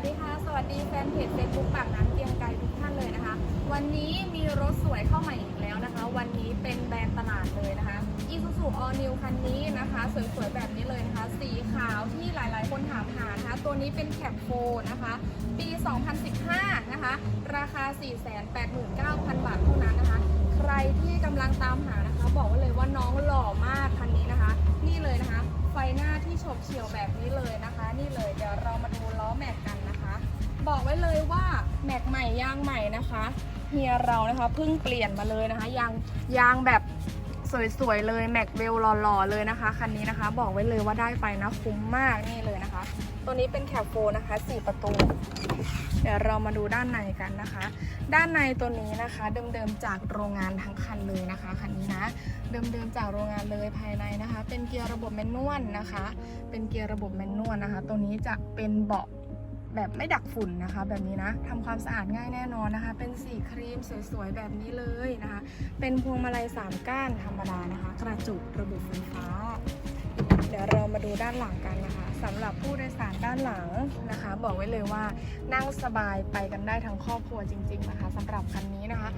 วัสดีค่ะ สวัสดีแฟนเพจเฟซบุ๊กปากน้ำเกรียงไกรทุกท่านเลยนะคะ วันนี้มีรถสวยเข้ามาอีกแล้วนะคะ วันนี้เป็นแบรนด์ตลาดเลยนะคะ Isuzu All New คันนี้นะคะสวยๆแบบนี้เลยนะคะ สีขาวที่หลายๆ คนถามหานะคะ ตัวนี้เป็นแคปโฟนะคะ ปี 2015 นะคะ ราคา 489,000 บาทเท่านั้นนะคะ ใครที่กำลังตามหานะคะ บอกไว้เลยว่าน้องหล่อมากคันนี้นะคะ นี่เลยนะคะ ไฟหน้าที่โฉบเฉี่ยวแบบนี้เลยนะคะ นี่เลยเดี๋ยวเรามาดูล้อแม็กกัน บอกไว้เลยว่าแม็กใหม่ยางใหม่นะคะเฮียเรานะคะเพิ่งเปลี่ยนมาเลยนะคะยางยางแบบสวยๆเลยแม็กเวลหล่อๆเลยนะคะคันนี้นะคะ บอกไว้เลยว่าได้ไปนะคุ้มมากนี่เลยนะคะ ตัวนี้เป็นแคปโฟนะคะ 4 ประตู เดี๋ยวเรามาดูด้านในกันนะคะ ด้านในตัวนี้นะคะเดิมๆจากโรงงานทั้งคันเลยนะคะคันนี้นะเดิมๆจากโรงงานเลยภายในนะคะ เป็นเกียร์ระบบแมนนวลนะคะ เป็นเกียร์ระบบแมนนวลนะคะ ตัวนี้จะเป็นเบาะ แบบไม่ดักฝุ่นนะคะ แบบนี้นะทำความสะอาดง่ายแน่นอนนะคะ เป็นสีครีมสวยๆ แบบนี้เลยนะคะ เป็นพวงมาลัย3ก้านธรรมดานะคะ กระจุกระบบไฟฟ้า เดี๋ยวเรามาดูด้านหลังกันนะคะสำหรับผู้โดยสารด้านหลังนะคะ บอกไว้เลยว่านั่งสบายไปกันได้ทั้งครอบครัวจริง ๆ นะคะสำหรับคันนี้นะคะ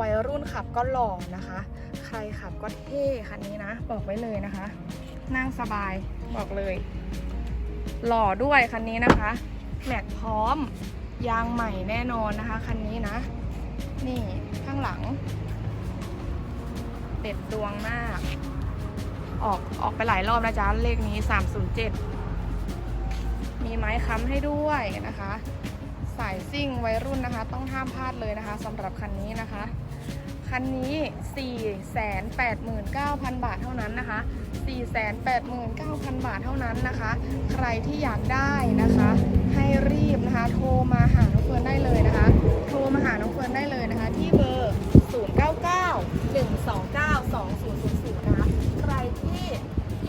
วัยรุ่นขับก็หล่อนะคะ ใครขับก็เท่คันนี้นะ บอกไว้เลยนะคะ นั่งสบายบอกเลย หล่อด้วยคันนี้นะคะ แม็กพร้อม ยางใหม่แน่นอนนะคะ คันนี้นะ นี่ข้างหลังเด็ดดวงมาก ออกออกไปหลายรอบนะจ๊ะ เลขนี้ 307 มีไม้ค้ำให้ด้วยนะคะ สายซิ่งวัยรุ่นนะคะ ต้องห้ามพลาดเลยนะคะสำหรับคันนี้นะคะ คันนี้ 489,000 บาทเท่านั้นนะคะ 489,000 บาทเท่านั้นนะคะ ใครที่อยากได้นะคะ ให้รีบนะคะ โทรมาหาน้องเฟิร์นได้เลยนะคะ โทรมาหาน้องเฟิร์นได้เลยนะคะ ที่เบอร์ 0991292000 นะคะ ใครที่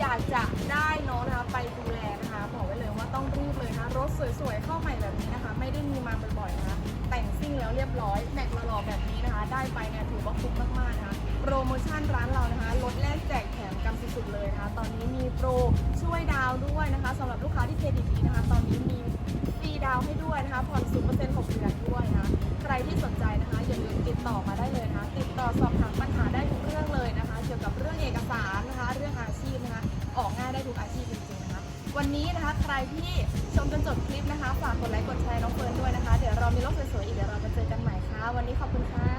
อยากจะได้น้องนะคะไปดูแลนะคะ บอกไว้เลยว่าต้องรีบเลยนะคะรถสวยๆ เข้าใหม่แบบนี้นะคะ ไม่ได้มีมาบ่อยๆนะคะ แต่งซิ่งแล้วเรียบร้อยแม็กหล่อๆแบบนี้นะคะ ได้ไปเนี่ยถือว่าคุ้มมากๆนะคะโปรโมชั่นร้านเรานะคะลดแลกแจกแถมกันสุดๆเลยนะคะ ตอนนี้มีโปรช่วยดาวด้วยนะคะสำหรับลูกค้าที่เครดิตดีนะคะ ตอนนี้มีฟรีดาวให้ด้วยนะคะผ่อนศูนย์เปอร์เซ็นต์หกเดือนด้วยนะคะใครที่สนใจนะคะอย่าลืมติดต่อมาได้เลยนะคะ ติดต่อสอบถามปัญหาได้ทุกเรื่องเลยนะคะ เกี่ยวกับเรื่องเอกสารนะคะ เรื่องอาชีพนะคะ ออกง่ายได้ทุกอาชีพจริงๆนะคะ วันนี้นะคะใครที่ชมจนจบคลิปนะคะฝากกดไลค์กดแชร์ มีโลกสวยๆอีกเดี๋ยวเรามาเจอกันใหม่ค่ะ วันนี้ขอบคุณค่ะ